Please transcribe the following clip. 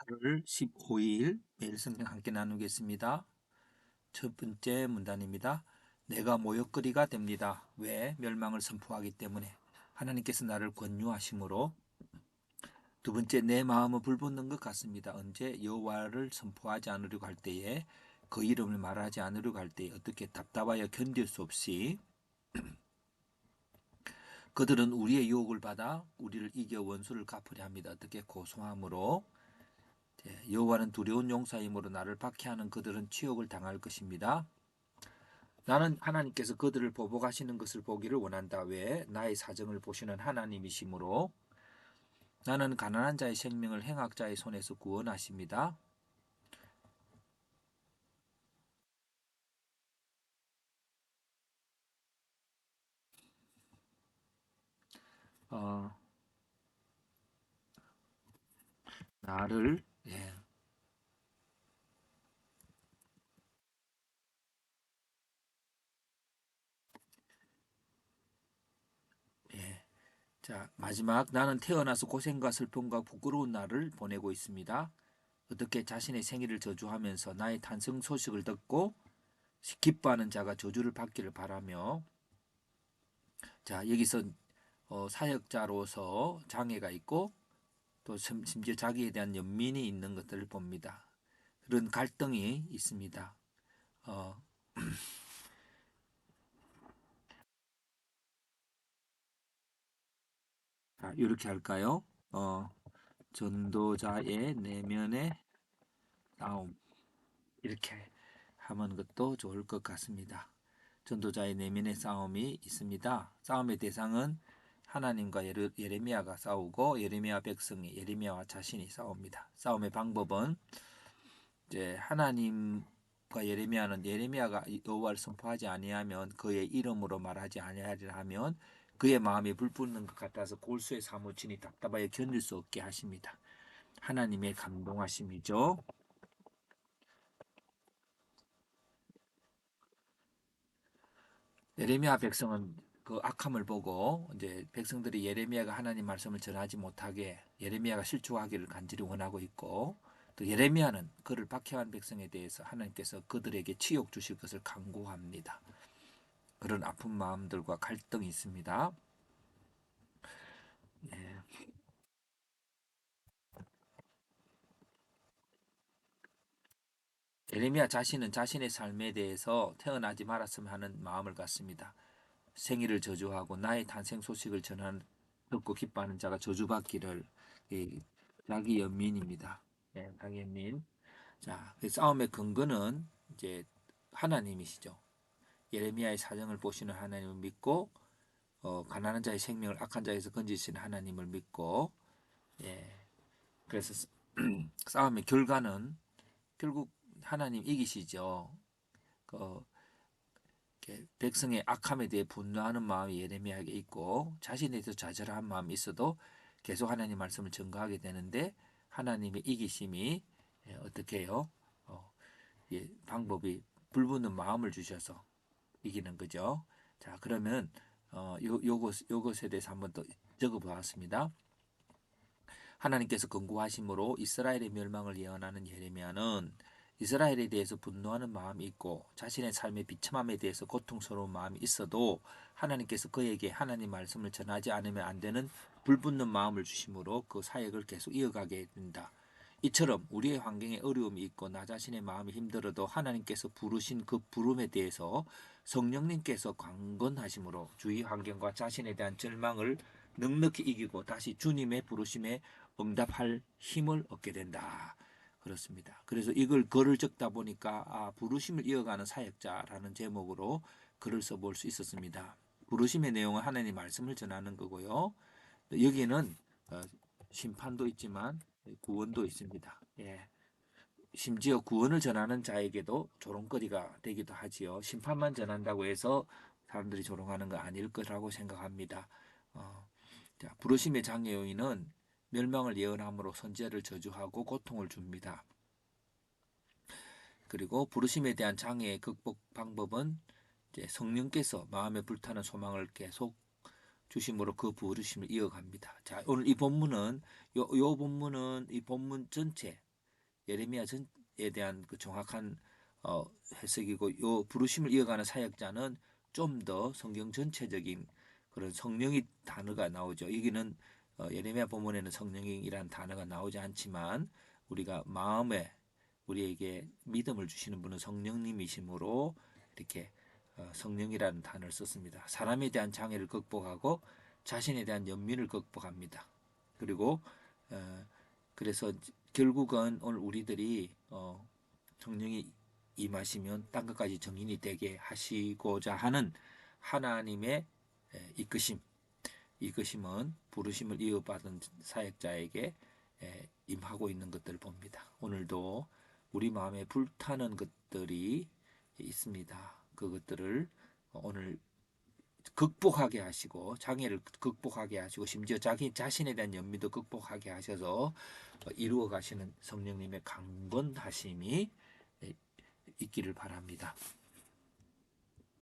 8월 15일 매일 성경 함께 나누겠습니다. 첫 번째 문단입니다. 내가 모욕거리가 됩니다. 왜? 멸망을 선포하기 때문에 하나님께서 나를 권유하심으로 두 번째 내 마음은 불붙는 것 같습니다. 언제 여호와를 선포하지 않으려고 할 때에 그 이름을 말하지 않으려고 할 때에 어떻게 답답하여 견딜 수 없이 그들은 우리의 유혹을 받아 우리를 이겨 원수를 갚으려 합니다. 어떻게 고소함으로 예, 여호와는 두려운 용사이므로 나를 박해하는 그들은 치욕을 당할 것입니다. 나는 하나님께서 그들을 보복하시는 것을 보기를 원한다. 왜? 나의 사정을 보시는 하나님이시므로 나는 가난한 자의 생명을 행악자의 손에서 구원하십니다. 어, 나를 자, 마지막 나는 태어나서 고생과 슬픔과 부끄러운 날을 보내고 있습니다. 어떻게 자신의 생일을 저주하면서 나의 탄생 소식을 듣고 기뻐하는 자가 저주를 받기를 바라며 자, 여기서 어, 사역자로서 장애가 있고 또 심- 심지어 자기에 대한 연민이 있는 것들을 봅니다. 그런 갈등이 있습니다. 어, 자, 이렇게 할까요? 어, 전도자의 내면의 싸움. 이렇게 하면 것도 좋을 것 같습니다. 전도자의 내면의 싸움이 있습니다. 싸움의 대상은 하나님과 예레- 예레미야가 싸우고 예레미야 백성이 예레미야와 자신이 싸웁니다. 싸움의 방법은 이제 하나님과 예레미야는 예레미야가 여호와를 선포하지 아니하면 그의 이름으로 말하지 아니하리라 하면 그의 마음이 불붙는 것 같아서 골수에 사무치니 답답하여 견딜 수 없게 하십니다. 하나님의 감동하심이죠. 예레미야 백성은 그 악함을 보고 이제 백성들이 예레미야가 하나님 말씀을 전하지 못하게 예레미야가 실족하기를 간절히 원하고 있고 또 예레미야는 그를 박해한 백성에 대해서 하나님께서 그들에게 치욕 주실 것을 강구합니다. 그런 아픈 마음들과 갈등이 있습니다. 예. 예레미야 자신은 자신의 삶에 대해서 태어나지 말았으면 하는 마음을 갖습니다. 생일을 저주하고 나의 탄생 소식을 전하는 듣고 기뻐하는 자가 저주받기를 이, 자기 연민입니다. 예, 자기 연민. 자, 그 싸움의 근거는 이제 하나님이시죠. 예레미야의 사정을 보시는 하나님을 믿고 어, 가난한 자의 생명을 악한 자에서 건지시는 하나님을 믿고 예. 그래서 싸- 싸움의 결과는 결국 하나님 이기시죠. 그 백성의 악함에 대해 분노하는 마음이 예레미야에게 있고 자신에 대해서 좌절한 마음이 있어도 계속 하나님 말씀을 증거하게 되는데 하나님의 이기심이 예, 어떻게 해요? 어, 예, 방법이 불붙는 마음을 주셔서 이기는 거죠. 자, 그러면 어, 요, 요것, 요것에 대해서 한번 더 적어보았습니다. 하나님께서 권고하심으로 이스라엘의 멸망을 예언하는 예레미야는 이스라엘에 대해서 분노하는 마음이 있고 자신의 삶의 비참함에 대해서 고통스러운 마음이 있어도 하나님께서 그에게 하나님 말씀을 전하지 않으면 안 되는 불붙는 마음을 주심으로 그 사역을 계속 이어가게 된다. 이처럼 우리의 환경에 어려움이 있고 나 자신의 마음이 힘들어도 하나님께서 부르신 그 부름에 대해서 성령님께서 강건하심으로 주위 환경과 자신에 대한 절망을 넉넉히 이기고 다시 주님의 부르심에 응답할 힘을 얻게 된다. 그렇습니다. 그래서 이걸 글을 적다 보니까 아, 부르심을 이어가는 사역자라는 제목으로 글을 써볼 수 있었습니다. 부르심의 내용은 하나님 말씀을 전하는 거고요. 여기는 어, 심판도 있지만 구원도 있습니다. 예. 심지어 구원을 전하는 자에게도 조롱거리가 되기도 하지요. 심판만 전한다고 해서 사람들이 조롱하는 거 아닐 거라고 생각합니다. 어, 자, 부르심의 장애 요인은 멸망을 예언함으로 선제를 저주하고 고통을 줍니다. 그리고 부르심에 대한 장애의 극복 방법은 성령께서 마음에 불타는 소망을 계속 주심으로 그 부르심을 이어갑니다. 자, 오늘 이 본문은 요, 요 본문은 이 본문 전체 예레미야 전에 대한 그 정확한 어, 해석이고 요 부르심을 이어가는 사역자는 좀 더 성경 전체적인 그런 성령이 단어가 나오죠. 여기는 어, 예레미야 본문에는 성령이란 단어가 나오지 않지만 우리가 마음에 우리에게 믿음을 주시는 분은 성령님이심으로 이렇게 어, 성령이라는 단어를 썼습니다. 사람에 대한 장애를 극복하고 자신에 대한 연민을 극복합니다. 그리고 어, 그래서 결국은 오늘 우리들이 어, 성령이 임하시면 땅 끝까지 정인이 되게 하시고자 하는 하나님의 에, 이끄심, 이끄심은 부르심을 이어받은 사역자에게 에, 임하고 있는 것들을 봅니다. 오늘도 우리 마음에 불타는 것들이 있습니다. 그것들을 오늘 극복하게 하시고 장애를 극복하게 하시고 심지어 자기 자신에 대한 연민도 극복하게 하셔서 어, 이루어 가시는 성령님의 강건하심이 에, 있기를 바랍니다.